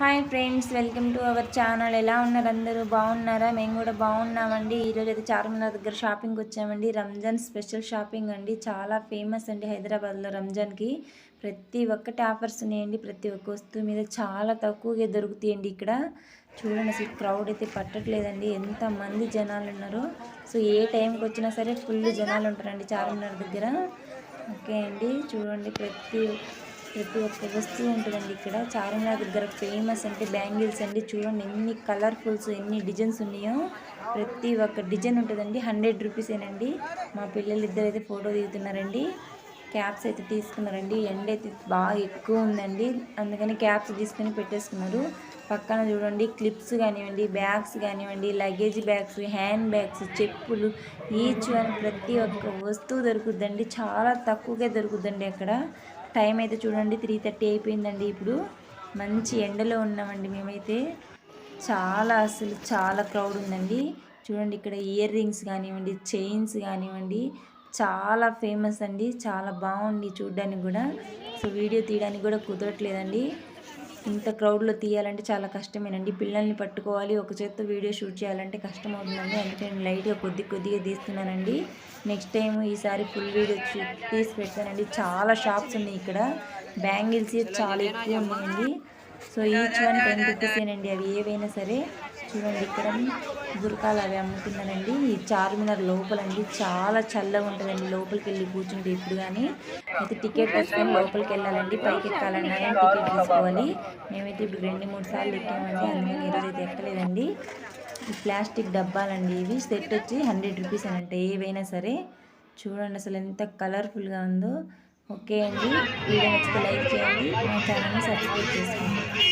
Hi friends welcome to our channel. ఎలా ఉన్నారు అందరూ? బాగున్నారా? మేము కూడా బాగున్నామండి. ఈరోజు అయితే చార్మినార్ దగ్గర షాపింగ్కి వచ్చామండి. రంజాన్ స్పెషల్ షాపింగ్ అండి. చాలా ఫేమస్ అండి హైదరాబాద్లో రంజాన్కి. ప్రతి ఒక్కటి ఆఫర్స్ ఉన్నాయండి. ప్రతి ఒక్క వస్తువు మీద చాలా తక్కువగా దొరుకుతాయండి ఇక్కడ. చూడండి అసలు క్రౌడ్ అయితే పట్టట్లేదండి. ఎంతమంది జనాలు ఉన్నారు. సో ఏ టైంకి వచ్చినా సరే ఫుల్ జనాలు ఉంటారండి చార్మినార్ దగ్గర. ఓకే అండి. చూడండి ప్రతి ప్రతి ఒక్క వస్తువు ఉంటుందండి ఇక్కడ. చార్మినార్ దగ్గర ఫేమస్ అంటే బ్యాంగిల్స్ అండి. చూడండి ఎన్ని కలర్ఫుల్స్ ఎన్ని డిజైన్స్ ఉన్నాయో. ప్రతి ఒక్క డిజైన్ ఉంటుందండి. హండ్రెడ్ రూపీసేనండి మా పిల్లలు ఇద్దరు అయితే ఫోటో దిగుతున్నారండి. క్యాప్స్ అయితే తీసుకున్నారండి. ఎండ అయితే బాగా ఎక్కువ ఉందండి. అందుకని క్యాప్స్ తీసుకుని పెట్టేసుకున్నారు. పక్కన చూడండి క్లిప్స్ కానివ్వండి బ్యాగ్స్ కానివ్వండి లగేజ్ బ్యాగ్స్ హ్యాండ్ బ్యాగ్స్ చెప్పులు ఈచ్ అని ప్రతి ఒక్క వస్తువు దొరుకుద్దండి చాలా తక్కువగా దొరుకుద్దండి అక్కడ. టైం అయితే చూడండి త్రీ థర్టీ అయిపోయిందండి ఇప్పుడు. మంచి ఎండలో ఉన్నామండి మేమైతే. చాలా అసలు చాలా క్రౌడ్ ఉందండి. చూడండి ఇక్కడ ఇయర్ రింగ్స్ కానివ్వండి చైన్స్ కానివ్వండి చాలా ఫేమస్ అండి. చాలా బాగుంది చూడడానికి కూడా. సో వీడియో తీయడానికి కూడా కుదరట్లేదండి. ఇంత క్రౌడ్లో తీయాలంటే చాలా కష్టమేనండి. పిల్లల్ని పట్టుకోవాలి ఒక చేత్తో వీడియో షూట్ చేయాలంటే కష్టం అవుతుందండి అందుకే నేను లైట్గా కొద్ది కొద్దిగా తీస్తున్నానండి. నెక్స్ట్ టైం ఈసారి ఫుల్ వీడియో తీసి పెడతానండి. చాలా షాప్స్ ఉన్నాయి ఇక్కడ. బ్యాంగిల్స్ చాలా ఎక్కువ ఉన్నాయండి. సో ఈచ్ వన్ టెన్ రూపీసేనండి అవి ఏవైనా సరే. చూడండి ఇక్కడ. గురకాలు అవి అమ్ముతున్నారండి ఈ చార్మినార్ లోపలండి. చాలా చల్లగా ఉంటుందండి. లోపలికి వెళ్ళి కూర్చుంటే ఇప్పుడు కానీ అయితే టికెట్ తీసుకొని లోపలికి వెళ్ళాలండి పైకి ఎక్కాలన్నా టికెట్ తీసుకోవాలి. మేమైతే ఇప్పుడు రెండు మూడు సార్లు ఎక్కామండి. అందుకని ఈరోజు అయితే ఎక్కలేదండి. ఈ ప్లాస్టిక్ డబ్బాలండి ఇవి. సెట్ వచ్చి హండ్రెడ్ రూపీస్ అంటే ఏవైనా సరే. చూడండి అసలు ఎంత కలర్ఫుల్గా ఉందో. ఓకే అండి. వీడియో నచ్చితే లైక్ చేయండి. మా ఛానల్ని సబ్స్క్రైబ్ చేసుకోండి.